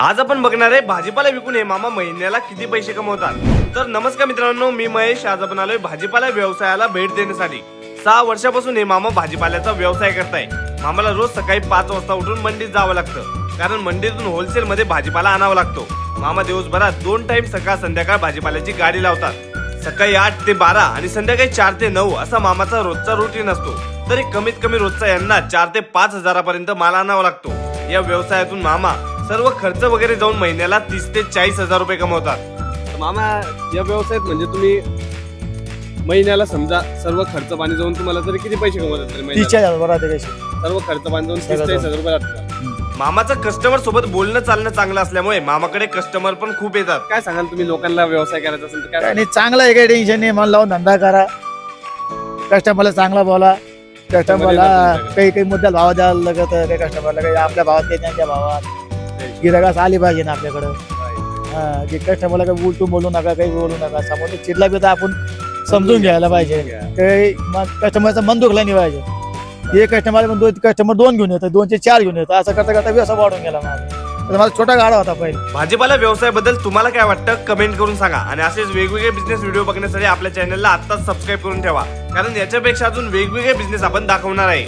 आज आपण बघणार आहे भाजीपाला विकून हे मामा महिन्याला किती पैसे कमवतात. तर नमस्कार मित्रांनो मी महेश. आज आपण आलोय भाजीपाला व्यवसायाला भेट देण्यासाठी. सहा वर्षापासून हे मामा भाजीपाल्याचा व्यवसाय करताय. मामाला रोज सकाळी पाच वाजता उठून मंडीत जावं लागतं. कारण मंडीतून होलसेल मध्ये भाजीपाला आणावा लागतो. मामा दिवसभरात दोन टाइम सकाळ संध्याकाळ भाजीपाल्याची गाडी लावतात. सकाळी आठ ते बारा आणि संध्याकाळी चार ते नऊ असा मामाचा रोजचा रुटीन असतो. तरी कमीत कमी रोजचा यांना चार ते पाच हजारापर्यंत माल आणावा लागतो. या व्यवसायातून मामा सर्व खर्च वगैरे जाऊन महिन्याला तीस ते चाळीस हजार रुपये कमवतात. तर मामा या व्यवसायात म्हणजे तुम्ही महिन्याला समजा सर्व खर्च पाणी जाऊन तुम्हाला तरी किती पैसे कमवतात तरी महिन्याला? सर्व खर्च पाणी जाऊन तीस सगळं चाळीस हजार रुपये लागतात. मामाचं कस्टमर सोबत बोलणं चालणं चांगलं असल्यामुळे मामाकडे कस्टमर पण खूप येतात. काय सांगाल तुम्ही लोकांना व्यवसाय करायचा असेल तर काय आणि चांगला आहे काही टेन्शन नाही. मन लावून धंदा करा. कस्टमरला चांगला बोला. कस्टमरला. काही काही मुद्द्याला भाव द्यायला लागत काही कस्टमरला काही आपल्या भावात काही त्यांच्या भावात. गिरागास आली पाहिजे ना आपल्याकडं. हा जे कस्टमरला काही उलटू बोलू नका काही बोलू नका समोर चिडला बी तर आपण समजून घ्यायला पाहिजे. काही कस्टमरचं मन दुखला नाही पाहिजे. एक कस्टमर दोन कस्टमर दोन घेऊन येतात दोनचे चार घेऊन येतात. असं करता करता व्यवसाय वाढून गेला माझा. तर माझा छोटा गाडा होता पहिले. भाजीपाला व्यवसायाबद्दल तुम्हाला काय वाटतं? कमेंट करून सांगा. आणि असेच वेगवेगळे बिझनेस व्हिडिओ बघण्यासाठी आपल्या चॅनलला आत्ताच सबस्क्राईब करून ठेवा. कारण याच्यापेक्षा अजून वेगवेगळे बिझनेस आपण दाखवणार आहे.